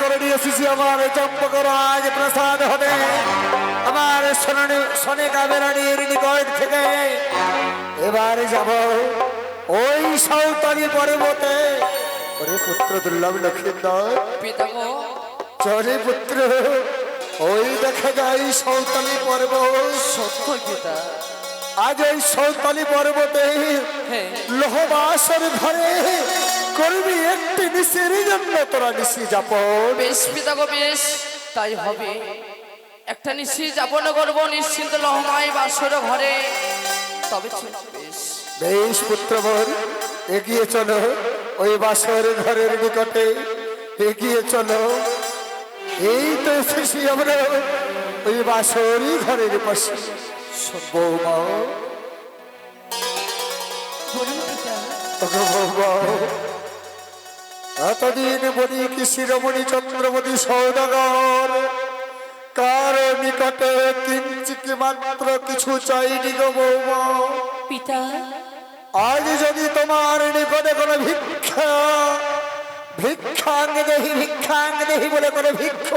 করে নিয়ে এসেছি আমার চম্পকর আজ প্রসাদ হবে। আমার সোনানি সোনিকা বেরানির নিকট থেকে। এবার যাব ওই সাঁওতালি পর্বতে। ওরে পুত্র দুর্লভ লক্ষ্মীন্দর চলে পুত্র ওই দেখা যায় সাঁওতালি পর্বত। সত্যই পিতা আজ ওই সাঁওতালি পর্বতে হ্যাঁ। লোহবাসের ঘরে করবি একটি নিশির জন্য তোরা নিশি যাপন। বেশ পিতা গো বেশ। তাই হবে। একটা নিশ্চিত যাপন করব নিশ্চিন্ত লহমাই বাসর ঘরে। তবে বেশ। বেশ পুত্রবর এগিয়ে চলো। ওই বাসর ঘরের নিকটে এগিয়ে চলো। এই তো এসেছি আমরা ওই বাসরই ঘরের পাশে। বৌমা বৌমা এতদিন বলি কি শিরোমণি চন্দ্রমণি সৌদাগর? কার নিকটে কিঞ্চিত মাত্র কিছু চাইনি গো বৌমা? পিতা? আজ যদি তোমার নিকটে কোনো ভিক্ষা ভিক্ষাঙ্গ দেহি ভিক্ষাঙ্গ দেহি বলে করে ভিক্ষ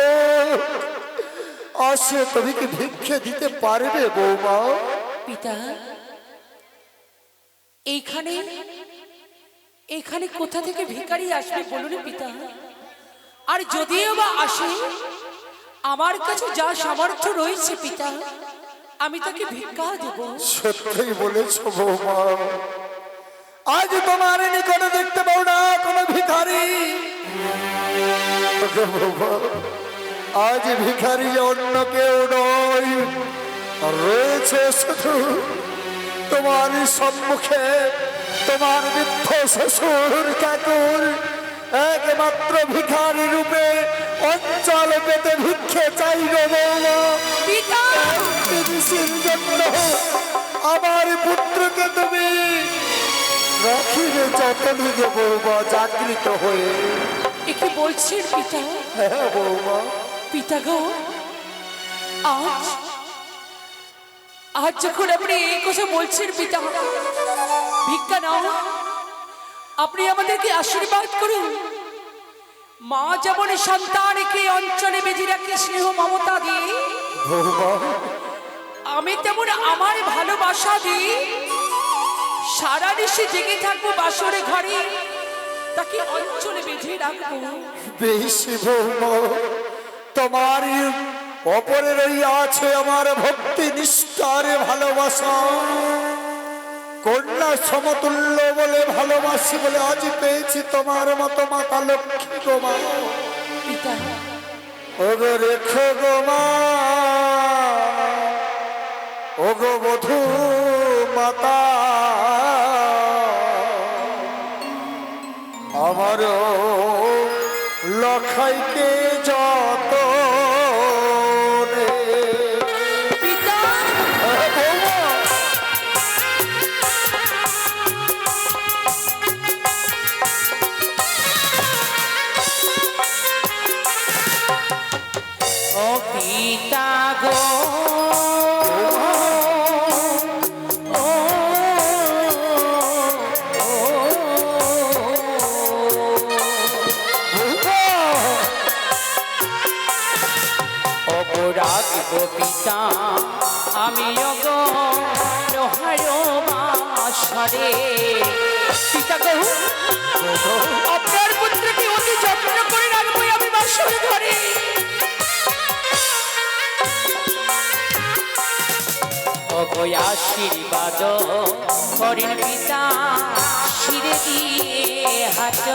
আসে তুমি কি ভিক্ষে দিতে পারবে বৌমা? পিতা এইখানে এখানে কোথা থেকে ভিখারি আসবে বলুন পিতা? আর যদিও বা আসে আমার কাছে যা সামর্থ্য রয়েছে পিতা আমি তাকে ভিক্ষা দেব। সত্যই বলেছ বৌমা। আজ তোমার নিকটে দেখতে পাও না কোনো ভিখারি। আজ ভিখারি অন্য কেউ নয়। রয়েছে শুধু তোমার সম্মুখে তোমার বৃদ্ধ শ্বশুর কাকুর একমাত্র ভিখারি রূপে অঞ্চল পেতে ভিক্ষে জিনিসের জন্য আমার পুত্রকে তুমি রাখিবে যতনি বৌমা জাগৃত হয়ে। একে বলছেন পিতা? হ্যাঁ বৌমা। পিতা গো আজ আজ যখন আপনি এই কথা বলছেন পিতা ভিক্ষা নাও। আপনি আমাদেরকে আশীর্বাদ করুন। মা যেমন সন্তানকে অঞ্চলে বেঁধে রাখে স্নেহ মমতা দিয়ে আমি তেমন আমার ভালোবাসা দিই। সারা নিশে জেগে থাকব বাসরে ঘরে তাকে অঞ্চলে বেঁধে রাখব। বেশি তোমার অপরের ওই আছে আমার ভক্তি নিষ্ঠার ভালোবাসা। কন্যা সমতুল্য বলে ভালোবাসি বলে আজ পেয়েছি তোমার মতো মাতা লক্ষ্মী মা পিতা। ওগো রেখো গো মা। ওগো বধু মাতা। গো পিতা। আমি অগ লোহার মাসরে পিতা গো, আপনার পুত্রকে অতি যত্ন করে রাখব আমি বাসর ঘরে অগয় আশীর্বাদ করেন পিতা, শিরে দিয়ে হাত।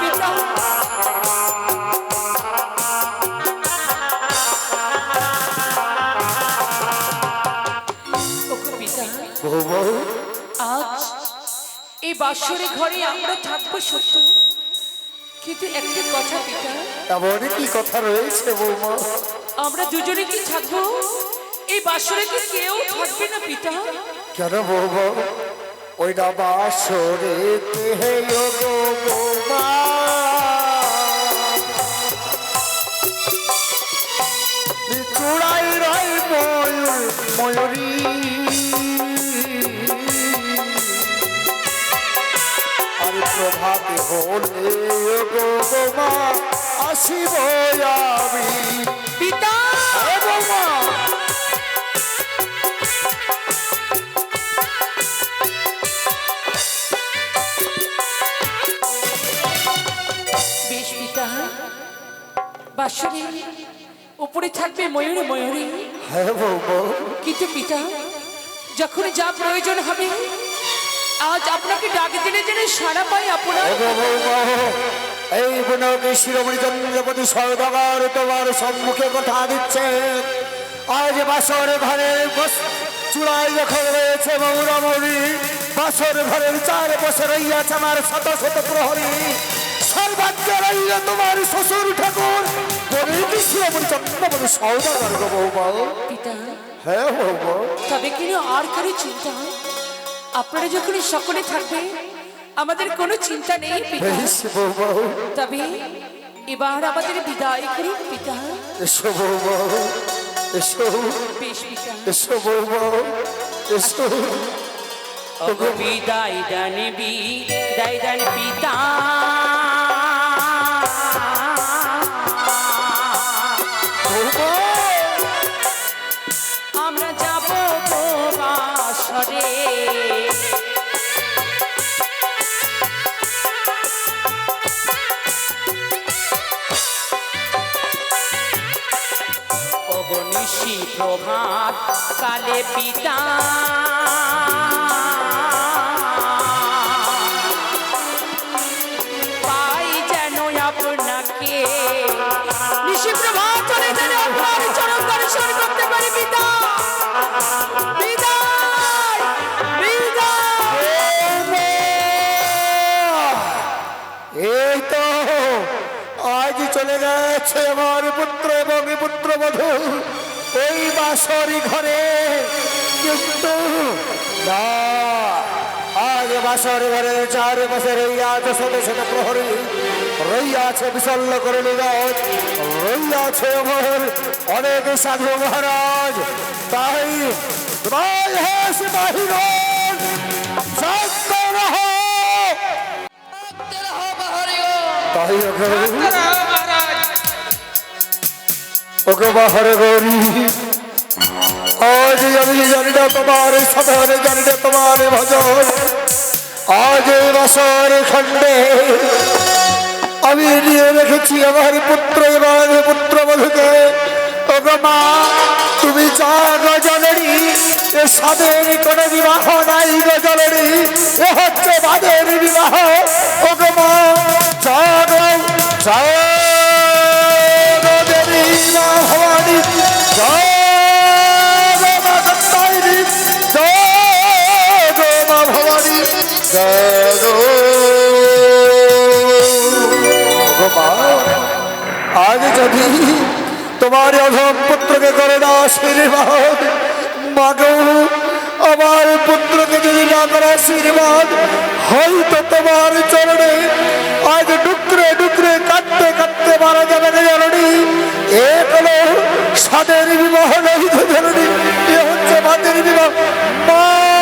পিতা বাসরে ঘরে আমরা থাকব সত্য। কিন্তু একটা কথা পিতা। এমন কি কথা রয়েছে বৌমা? আমরা দুজনে কি থাকব? এই বাসরে কি কেউ থাকবে না পিতা? কেন বৌমা? ওই না বাসরে হে বৌমা। চূড়াই রয় ময়ূর ময়ূরী। প্রভাতে হলে গো মা আসিব আমি। পিতা! পিতা বাসরে উপরে থাকবে ময়ূরে ময়ূরে। হ্যাঁ কিন্তু পিতা যখন যা প্রয়োজন হবে আজ আপনাকে ডাক দিলে যেন সারা পাই আপনার। এই বুনকে শিরোমণি চন্দ্রপতি সৌদাগর তোমার সম্মুখে কথা দিচ্ছে। আজ বাসর ঘরের বস- চূড়ায় যখন রয়েছে মৌরামৌরি বাসর ঘরের চার বছর রইয়াছে আমার শত শত প্রহরী। সর্বাজ্ঞ রইল তোমার শ্বশুর ঠাকুর। বলে কি শিরোমণি চন্দ্রপতি সৌদাগর গো বৌমা। পিতা হ্যাঁ বৌমা। তবে কিন্তু আর কারও চিন্তা? আপনারা যখন সকলে থাকবে আমাদের কোনো চিন্তা নেই তবে এবার আমাদের বিদায় করুন পিতা। এসো বৌমা এসো বেশ পিতা। এসো বৌমা এসো বিদায় দান বিদায় দান পিতা। আমরা যাব বাসরে। প্রভাত কালে পিতা। পাই যেন আপনাকে। নিশি প্রভাত চলে যেন আপনার চরণ দর্শন করতে পারি পিতা। আজ চলে গেছে আমার পুত্র এবং পুত্রবধূ ওই বাসরি ঘরে কিন্তু না। আজ বাসর ঘরে চার বছর রইয়াছে শত শত প্রহরী। রইয়াছে বিশল্য করে নিগত রইয়াছে আমার অনেক সাধু মহারাজ। তাই তাই হে সিপাহীগণ সাবধান হও। তাই ওকে ওকে বাহারে গৌরী। আজ আমি জানি না তোমার সাধারণ জানি না তোমার ভজন। আজ এই বছর খণ্ডে আমি নিয়ে রেখেছি আমার পুত্র এবং পুত্র বধূকে। ওগো মা, তুমি যা গজলেরই, এ সাদের কোনো বিবাহ নাই গজলেরই, এ হচ্ছে বাদের বিবাহ। ওগো মা জাগ জাগ আজ যদি তোমার অধম পুত্রকে করে না আশীর্বাদ মাগো আমার পুত্রকে যদি না করে আশীর্বাদ, হয়তো তোমার চরণে আজ ডুকরে ডুকরে কাঁদতে কাঁদতে মারা যাবে না এ হলো সাদের বিবাহ নেই তো জননী। এ হচ্ছে মাদের বিবাহ। মা!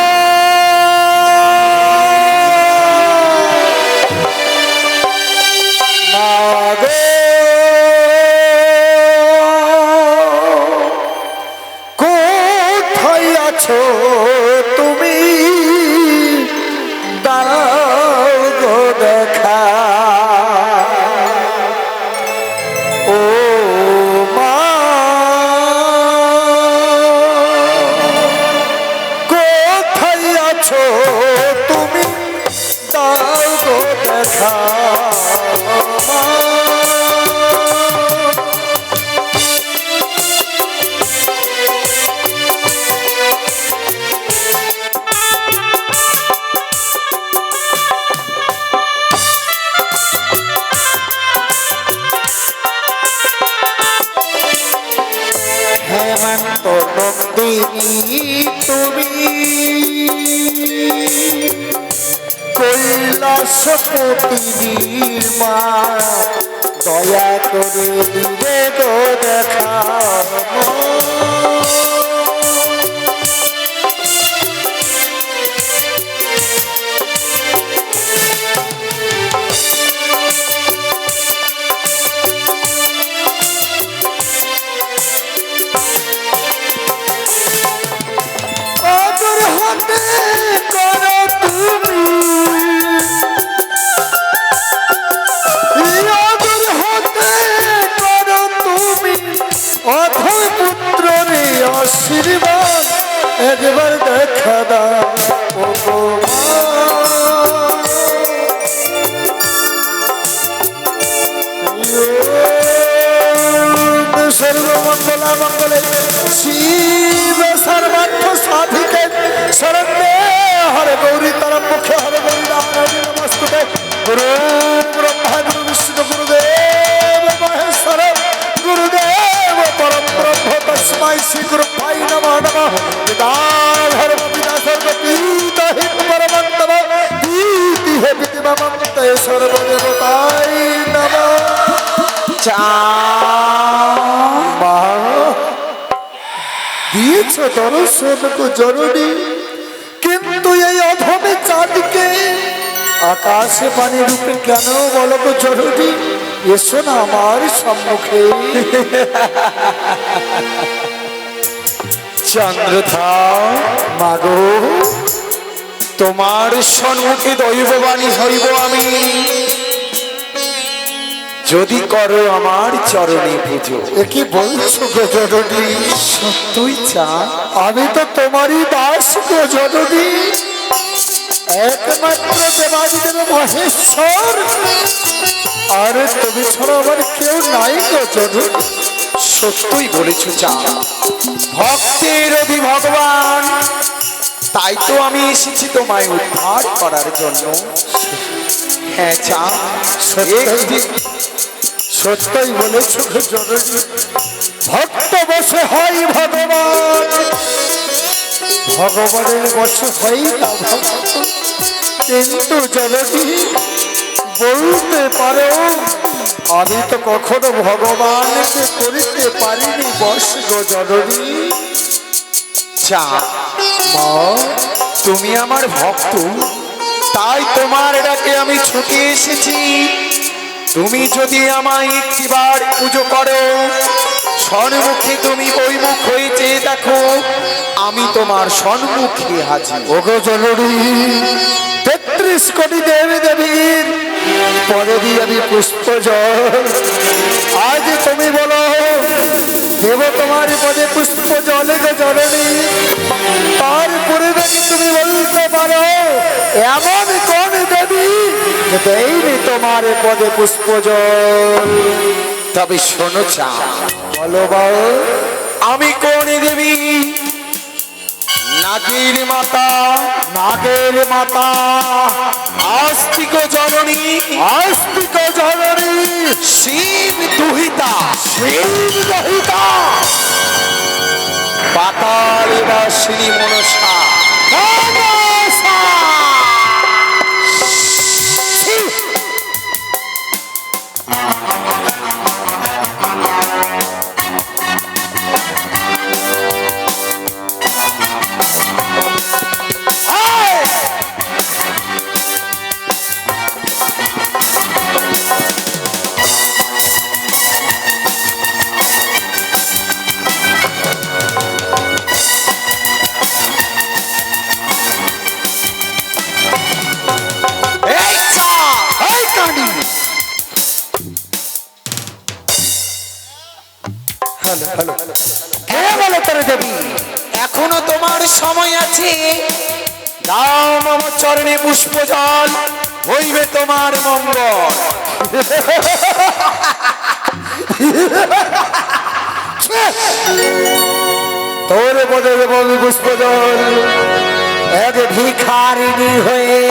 দর্শন জরুরি। কিন্তু এই অধমে চাঁদকে আকাশে পানি রূপে কেন বলো গো জরুরি? এসো না আমার সম্মুখে। চন্দ্রধা, মাগো, তোমার সম্মুখে দৈববাণী হইব আমি। যদি করো আমার চরণে পুজো। এ কি বলছো গো সত্যই চা। আমি তো তোমারই দাস গো জননী একমাত্র দেবাদিদেব মহেশ্বর। আর তুমি ছাড়া আমার কেউ নাই গো জননী সত্যই বলেছ চা। ভক্তের অধি ভগবান তাই তো আমি এসেছি তোমায় উদ্ধার করার জন্য। হ্যাঁ চা। একটি সত্যই বলেছ ভক্ত বসে হয় ভগবান। ভগবানের বসে হয় না কিন্তু জননী বলতে পারো, আমি তো কখনো ভগবানকে করিতে পারিনি। বস গো জননী। চা মা, তুমি আমার ভক্ত। তাই তোমার ডাকে আমি ছুটে এসেছি। তুমি যদি আমায় একটিবার পুজো করো, সন্মুখে তুমি বৈমুখ হয়ে চেয়ে দেখো, আমি তোমার সন্মুখে হাজির। ওগো জননী, তেত্রিশ কোটি দেবী দেবীর, পরে দিয়ে আমি পুষ্প আজ তুমি বলো, দেব তোমার পদে পুষ্প জলে গো জননী। তারপরে তুমি বলতে পারো? এমন কোন দেয়নি তোমার পদে পুষ্প জল তবে শোনো চা। বলো বাউ আমি কোন দেবী? নাগের মাতা নাগের মাতা। আস্তিক জননী আস্তিক জননী। শিব দুহিতা শিবদহিতা পাতাল বাসিনী মনসা মনসা তোমার মঙ্গল। তোর পদে দেব আমি পুষ্পজল এক ভিখারিণী হয়ে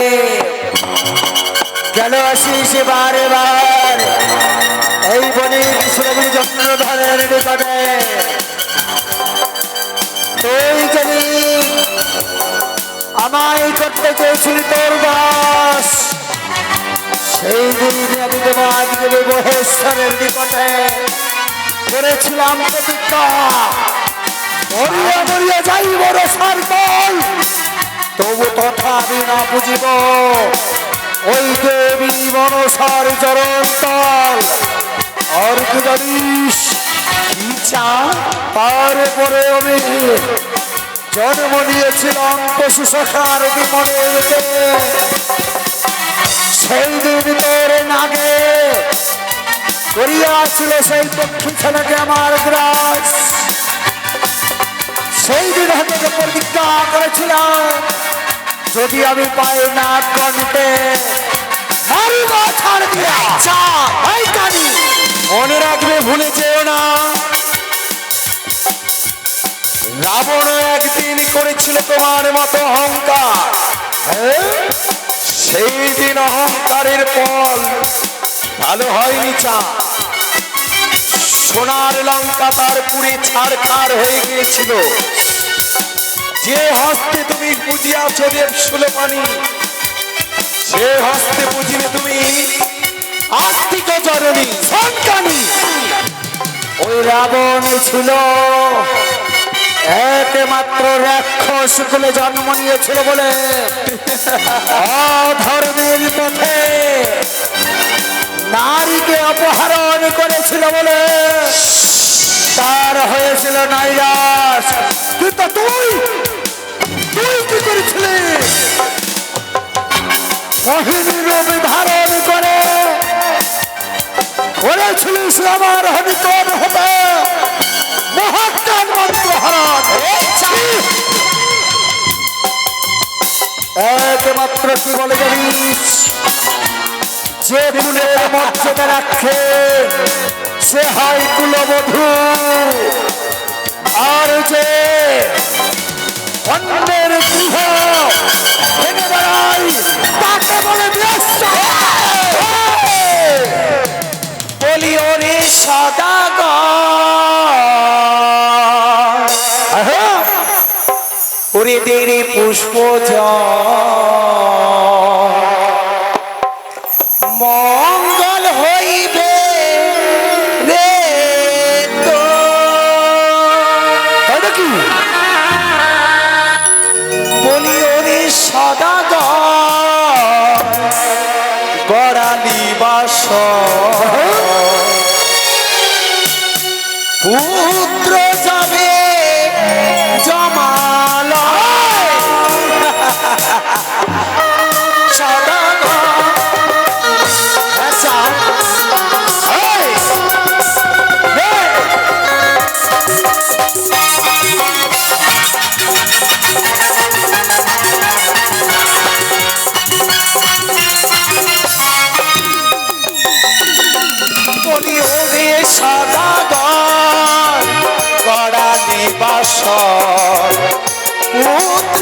কেন আসিস বারে বার এই বনে কৃষ্ণগুলি যত্ন ধরের নিকটে। তুই যদি আমায় করতে চেয়েছিলি তোর বাস সেই দিন আমি আজকে মহেশ্বরের নিকটে করেছিলাম প্রতিজ্ঞা মরিয়া মরিয়া যাই, বড় সার্কল তবু তথা আমি না বুঝিব, ওই দেবী মনসার চরণতল আর কি জানিস চা তারপরে আমি জন্ম নিয়েছিলাম পশু সখার বিমলেতে করিয়াছিল সেই পক্ষী ছেলেকে আমার গ্রাস। সেই দিন থেকে প্রতিজ্ঞা করেছিলাম, যদি আমি পাই না কণ্ঠে মনে রাখবে, ভুলে যেও না। রাবণ একদিন করেছিল তোমার মতো অহংকার? সেই দিন অহংকারের ফল ভালো হয়নি চা সোনার লঙ্কা তার পুরে ছাড়খার হয়ে গিয়েছিল। যে হস্তে তুমি পুজিয়াছ দেব সুলপানি সে হস্তে পুজিলে তুমি আস্তিক জননী সন্তানী। ওই রাবণ ছিল একমাত্র রাক্ষস কুলে জন্ম নিয়েছিল বলে। অধর্মের পথে নারীকে অপহরণ করেছিল বলে তার হয়েছিল নাইরাস কিন্তু তুই তুই কি করেছিলি? ধারণ করে করেছিলিস আমার হরিতন হতে। হরণ। একমাত্র কি বলে জানিস? যে ফুলের মর্যাদা রাখে সে হয় কুলবধূ। আর যে অন্যের গৃহ ভেঙে বেড়াই, তাকে বলে বলি, ওরে সদাগর। ওরে পুষ্প মঙ্গল বাস পুত্র যাবে সদাগর করা নিবাস পুত্র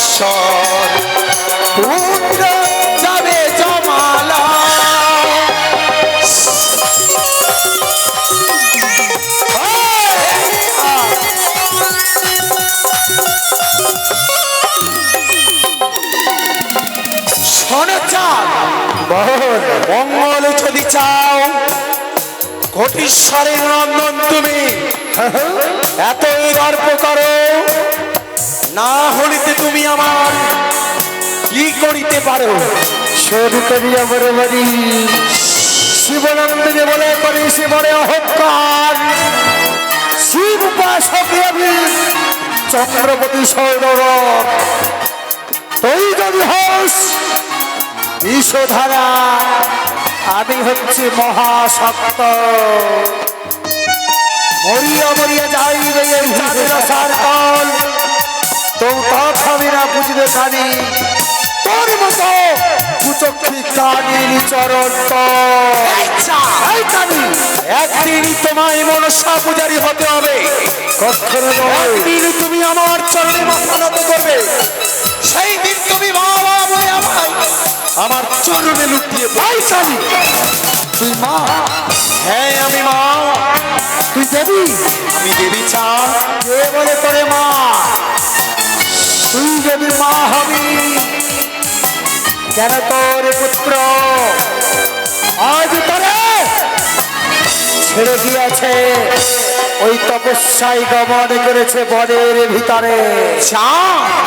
গড়ালি পুত্র যাবে জমালা মঙ্গল যদি চাও কোটিশ্বরের নন্দন তুমি এতই গর্ব করো না হলিতে তুমি আমার কি করিতে পারো? করিয়া বড় বাড়ি। শিবনন্দনে বলে করি শিবরে অহংকার। শিব উপাসকে আমি চন্দ্রপতি সৌরভ। তুই যদি হস বিষধারা আমি হচ্ছি মহাশক্ত মরিয়া মরিয়া যাইবে এই সার তো তথাপি না বুঝবে কানি তোর মতো কুচক্ষি কানির চরণ একদিন তোমায় মনসা পূজারি হতে হবে। কখনো নয় একদিন তুমি আমার চরণে মাথা নত করবে। সেই দিন তুমি বাবা বলে আমায় আমার চরণে লুটিয়ে ভাই কালী তুই মা। হ্যাঁ আমি মা। তুই দেবী। আমি দেবী চা। কে বলে করে মা? তুই যদি মা হবি কেন তোর পুত্র আজ তোরে ছেড়ে দিয়েছে। ওই তপস্যায় গমন করেছে বনের ভিতরে।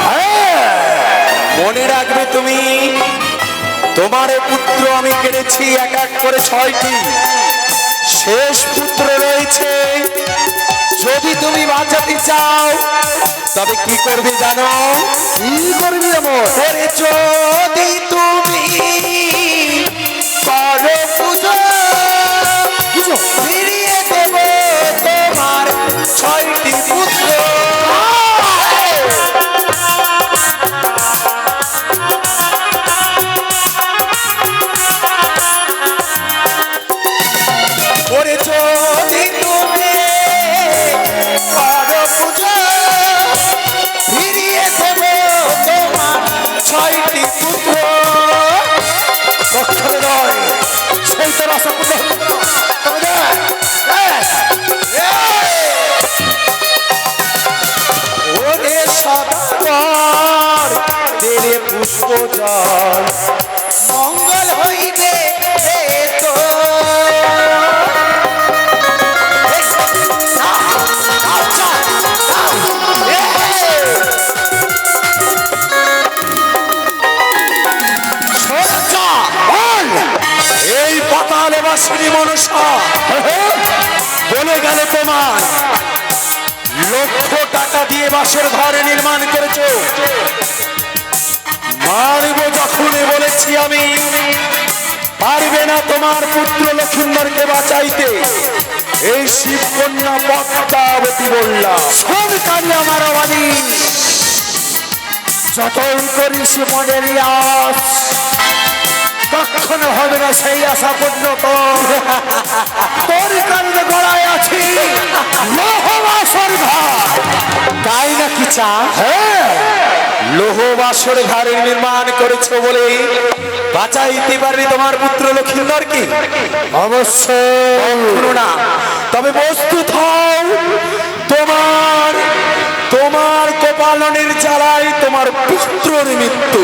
হ্যাঁ, মনে রাখবে তুমি তোমার পুত্র আমি কেড়েছি এক এক করে ছয়টি। শেষ পুত্র রয়েছে যদি তুমি বাঁচাতে চাও তবে কি করবে জানো? কি করবি আমার যদি তুমি করো পুজো? ফিরিয়ে দেব তোমার ছয়টি পুত্র। এই, পাতালে বা শ্রী বলে গেল তোমার। লক্ষ টাকা দিয়ে বাসের ঘরে নির্মাণ করেছ। মারব যখন বলেছি আমি। পারবে না তোমার পুত্র লক্ষ্মণকে বাঁচাইতে। এই শিবকন্যা পদ্মাবতী বললাম খুব কাজ আমার অবাদি যতই করিস মনের আস কখনো হবে না সেই আশা পূর্ণ। তোর। কারণে গড়ায় আছি। লোহবাসর ঘর তাই নাকি চা? হ্যাঁ। লোহ বাসর ঘরের নির্মাণ করেছ বলে বাঁচাইতে পারবে তোমার পুত্র লক্ষ্মীন্দর কি? অবশ্যই। কখনো না। তবে বস্তুত হও তোমার তোমার কপালনের জ্বালায় তোমার পুত্রের মৃত্যু।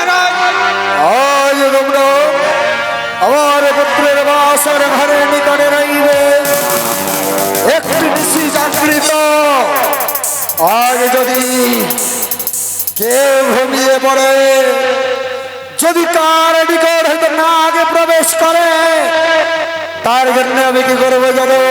আমি কি করব জানো তাকে দেবে আমি পা